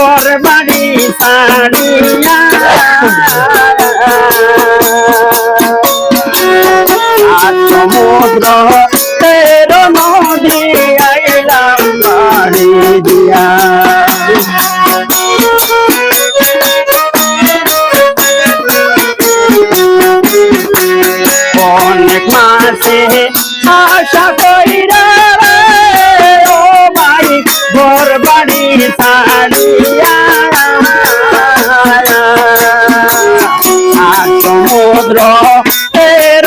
ঘর বাড়ি সারিয়া। সমুদ্র তের নদী আইলাম বাড়ি মাসে আশা কইরা ও ভাই ঘর বাড়ি সমুদ্র এর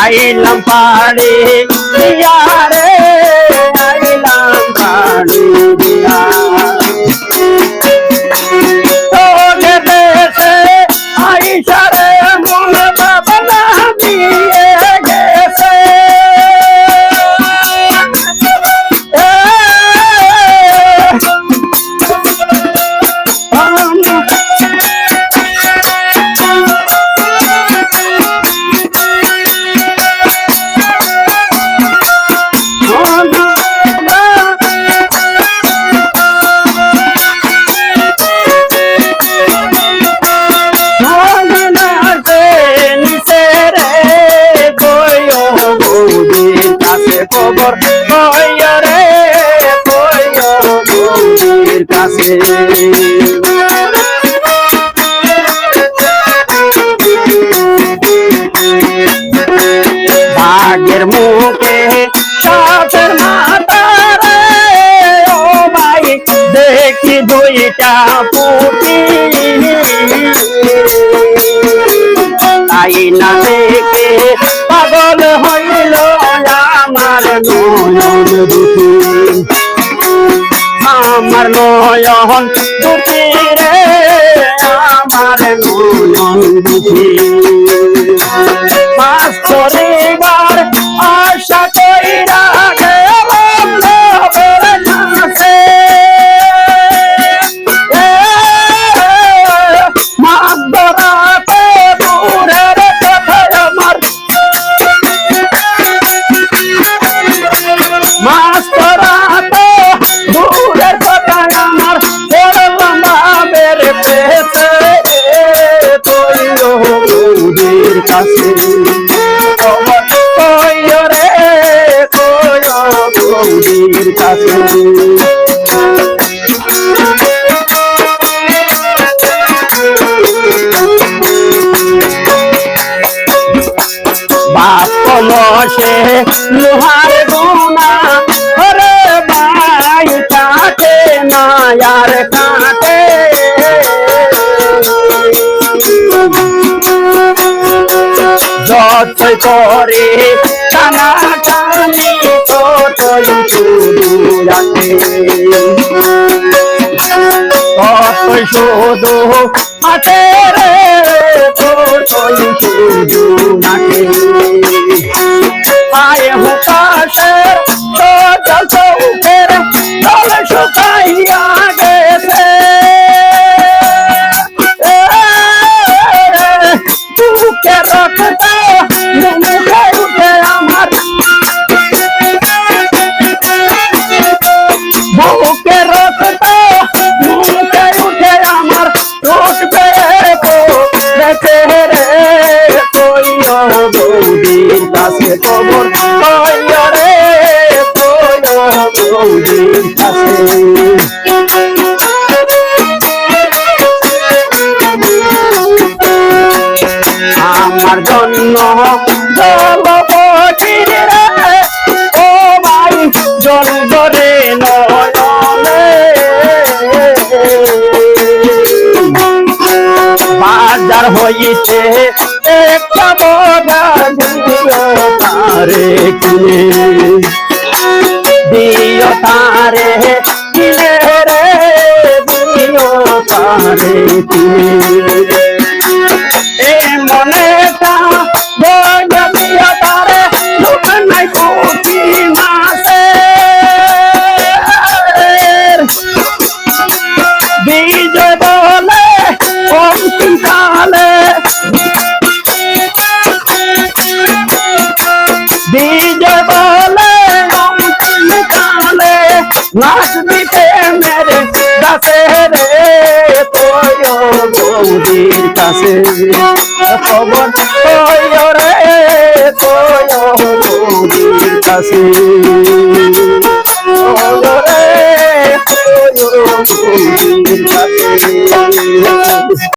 আইলাম পাড়ি রে আইলাম পাড়ি আইসারে মন বাবলা কাছে। ভাগের মুখে সাপের রে। ও ভাই দেখি দুইটা পুটি তাই না দেখে পাগল হইল আমার নয়ন দুটি। নয়ন কাছে কইয় রে কইয় বৌদির কাছে। বাপ কলসে লোহার গোনা ওরে ভাই কাটে কাটে যতই করে। টানা টানি ততই শুধু রাখে ততই শুধু হাতে রে আমার জন্য জলপথির রে ও ভাই জল ধরে নয়নে। বাজার হইছে একটা বড় তারে কিনে। দিও তারে কিনে রে দিও খবর কইরে কয় কাছে